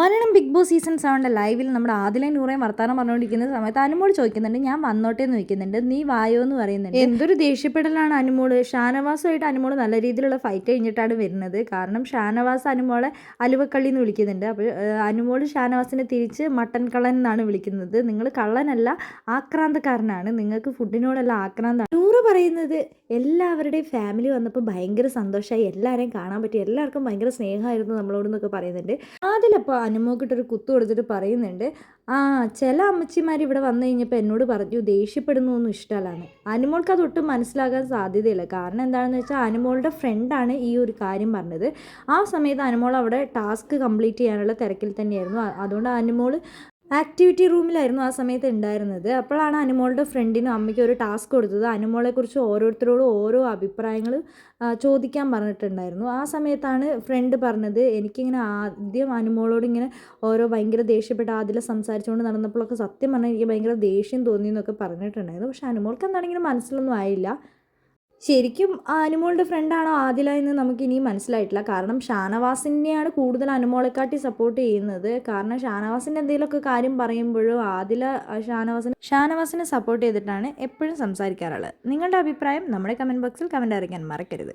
Malayalam Big Boss season സെവന്റെ ലൈവിൽ നമ്മുടെ ആദിലെ നൂറേയും വർത്താനം പറഞ്ഞുകൊണ്ടിരിക്കുന്ന സമയത്ത് അനുമോട് ചോദിക്കുന്നുണ്ട് ഞാൻ വന്നോട്ടെ എന്ന് ചോദിക്കുന്നുണ്ട്. നീ വായോ എന്ന് പറയുന്നുണ്ട്. എന്തൊരു ദേഷ്യപ്പെടലാണ് അനുമോൾ. ഷാനവാസുമായിട്ട് അനുമോൾ നല്ല രീതിയിലുള്ള ഫൈറ്റ് കഴിഞ്ഞിട്ടാണ് വരുന്നത്. കാരണം ഷാനവാസ് അനുമോളെ അലുവക്കള്ളി എന്ന് വിളിക്കുന്നുണ്ട്. അപ്പോൾ അനുമോൾ ഷാനവാസിനെ തിരിച്ച് മട്ടൻ കള്ളൻ എന്നാണ് വിളിക്കുന്നത്. നിങ്ങൾ കള്ളനല്ല ആക്രാന്തക്കാരനാണ്. നിങ്ങൾക്ക് ഫുഡിനോടല്ല ആക്രാന്താണ് നൂറ് പറയുന്നത് എല്ലാവരുടെയും ഫാമിലി വന്നപ്പോൾ ഭയങ്കര സന്തോഷമായി. എല്ലാവരെയും കാണാൻ പറ്റി. എല്ലാവർക്കും ഭയങ്കര സ്നേഹമായിരുന്നു നമ്മളോട് എന്നൊക്കെ പറയുന്നുണ്ട്. അതിലപ്പോൾ അനുമോക്കിട്ടൊരു കുത്തു കൊടുത്തിട്ട് പറയുന്നുണ്ട് ആ ചില അമ്മച്ചിമാർ ഇവിടെ വന്നു കഴിഞ്ഞപ്പോൾ എന്നോട് പറഞ്ഞു ദേഷ്യപ്പെടുന്നു ഒന്നും ഇഷ്ടമല്ലാന്ന്. അനുമോൾക്ക് അത് ഒട്ടും മനസ്സിലാകാൻ സാധ്യതയില്ല. കാരണം എന്താണെന്ന് വെച്ചാൽ അനുമോളുടെ ഫ്രണ്ടാണ് ഈ ഒരു കാര്യം പറഞ്ഞത്. ആ സമയത്ത് അനുമോൾ അവിടെ ടാസ്ക് കംപ്ലീറ്റ് ചെയ്യാനുള്ള തിരക്കിൽ തന്നെയായിരുന്നു. അതുകൊണ്ട് അനുമോൾ ആക്ടിവിറ്റി റൂമിലായിരുന്നു ആ സമയത്ത് ഉണ്ടായിരുന്നത്. അപ്പോഴാണ് അനുമോളുടെ ഫ്രണ്ടിനും അമ്മയ്ക്കും ഒരു ടാസ്ക് കൊടുത്തത്. അനുമോളെക്കുറിച്ച് ഓരോരുത്തരോടും ഓരോ അഭിപ്രായങ്ങൾ ചോദിക്കാൻ പറഞ്ഞിട്ടുണ്ടായിരുന്നു. ആ സമയത്താണ് ഫ്രണ്ട് പറഞ്ഞത് എനിക്കിങ്ങനെ ആദ്യം അനുമോളോട് ഇങ്ങനെ ഓരോ ഭയങ്കര ദേഷ്യപ്പെട്ട് ആദ്യം സംസാരിച്ചുകൊണ്ട് നടന്നപ്പോഴൊക്കെ സത്യം പറഞ്ഞാൽ എനിക്ക് ഭയങ്കര ദേഷ്യം തോന്നി എന്നൊക്കെ പറഞ്ഞിട്ടുണ്ടായിരുന്നു. പക്ഷേ അനുമോൾക്ക് എന്താണെങ്കിലും മനസ്സിലൊന്നും ആയില്ല. ശരിക്കും അനുമോളുടെ ഫ്രണ്ടാണോ ആദില എന്ന് നമുക്ക് ഇനിയും മനസ്സിലായിട്ടില്ല. കാരണം ഷാനവാസിനെയാണ് കൂടുതൽ അനുമോളെക്കാട്ടി സപ്പോർട്ട് ചെയ്യുന്നത്. കാരണം ഷാനവാസിന്റെ എന്തെങ്കിലുമൊക്കെ കാര്യം പറയുമ്പോഴും ആദില ഷാനവാസിനെ ഷാനവാസിനെ സപ്പോർട്ട് ചെയ്തിട്ടാണ് എപ്പോഴും സംസാരിക്കാറുള്ളത്. നിങ്ങളുടെ അഭിപ്രായം നമ്മുടെ കമന്റ് ബോക്സിൽ കമന്റ് അറിയിക്കാൻ മറക്കരുത്.